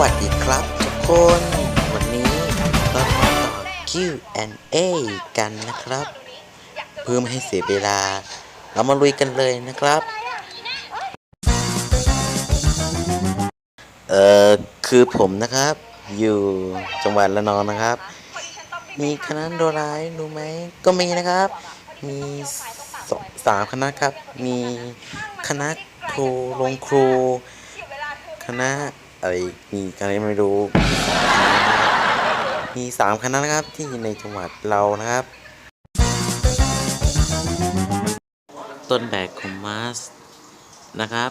วัสดีครับทุกคน วันนี้เรามาต่อ Q&A กันนะครับ เพื่อไม่ให้เสียเวลา เรามาลุยกันเลยนะครับ เอ่อ คือผมนะครับ อยู่จังหวัดระนองนะครับ มีคณะโดรายรู้ไหม ก็มีนะครับ มีสสามคณะครับ มีคณะครูโรงครู คณะ อะไรมีอะไรไม่รู้ มีสามคณะนะครับที่ในจังหวัดเรานะครับ ต้นแบบของมาสนะครับ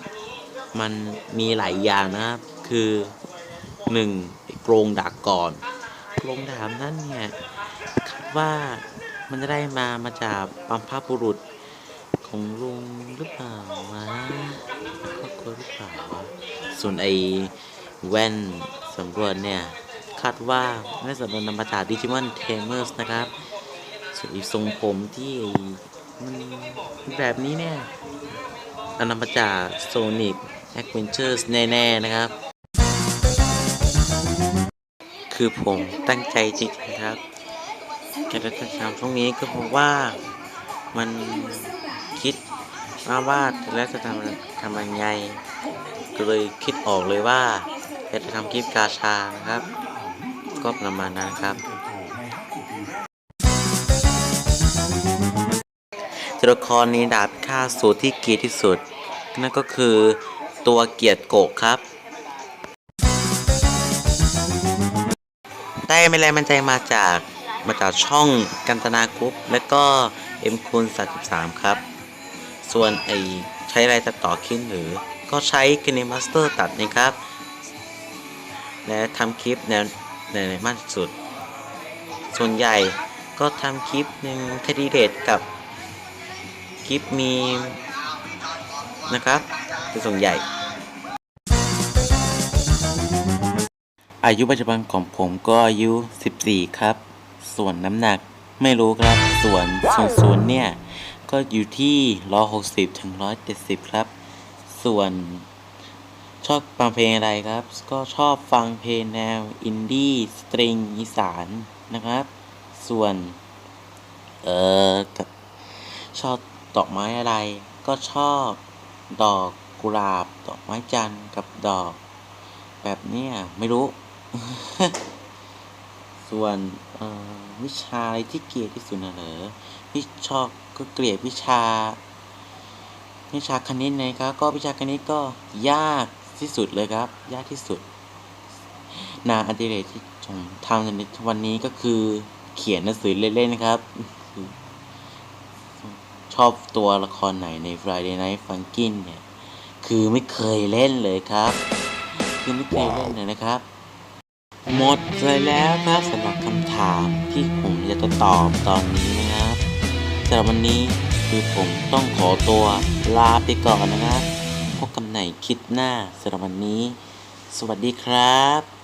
มันมีหลายอย่างนะครับ คือหนึ่งโกรงดากก่อนโกรงดามนั่นเนี่ยคาดว่ามันจะได้มามาจากปัมพบุรุษของลุงหรือเปล่าวะครอบครัวหรือเปล่าวะส่วนไอ แว่นสำรวจเนี่ย คาดว่าน่าจนำมาจากดิจิมอนเทมเมอร์สนะครับส่วนอีกทรงผมที่มันแบบนี้เนี่ยอันนำมาจาก Sonic Adventures แน่ๆนะครับ คือผมตั้งใจจริงๆครับการจะทำช่วงนี้ก็เพราะว่ามันคิดมาว่าแล้วจะทำทำยังไงก็เลยคิดออกเลยว่า จะทำคลิปกาชานะครับ ก็ประมาณนั้นครับตัวละครนี้ดาบค่าสูตรที่เกียที่สุด นั่นก็คือตัวเกียรติโกกครับ ได้ไม่แรงมันใจมาจากมาจากช่องกันตนากรุ๊ปและก็เอ็มคูณ33 ครับ ส่วนไอใช้อะไรตัดต่อขึ้นหรือ ก็ใช้ k i n e m a s t e r ตัดนะครับ และทำคลิปแนวในมากสุด ส่วนใหญ่ก็ทำคลิปหนึ่งคดีเดทกับคลิปมีนะครับเป็นส่วนใหญ่ อายุปัจจุบันของผมก็อายุ 14 ครับ ส่วนน้ำหนักไม่รู้ครับ ส่วนส่วนศูนเนี่ย ก็อยู่ที่ 160 ถึง 170 ครับ ส่วน ชอบฟังเพลงอะไรครับ ก็ชอบฟังเพลงแนวอินดี้สตริงอีสานนะครับ ส่วน เออชอบดอกไม้อะไร ก็ชอบดอกกุหลาบ ดอกไม้จันทร์กับดอก แบบเนี้ยไม่รู้ ส่วนวิชาอะไรที่เกลียดที่สุดน่ะเหรอที่ชอบก็เกลียดวิชาวิชาคณิตนะครับก็วิชาคณิตก็ยาก ที่สุดเลยครับ ยากที่สุดงานอดิเรกที่ผมทำในวันนี้ก็คือ เขียนหนังสือเล่นๆนะครับ ชอบตัวละครไหนใน Friday Night Funkin เนี่ย คือไม่เคยเล่นเลยครับ คือไม่เคยเล่นเลยนะครับ หมดเลยแล้วครับสำหรับคำถามที่ผมจะตอบตอนนี้นะครับสำหรับวันนี้คือผมต้องขอตัวลาไปก่อนนะครับ พบกันในคลิปหน้าสำหรับวันนี้ สวัสดีครับ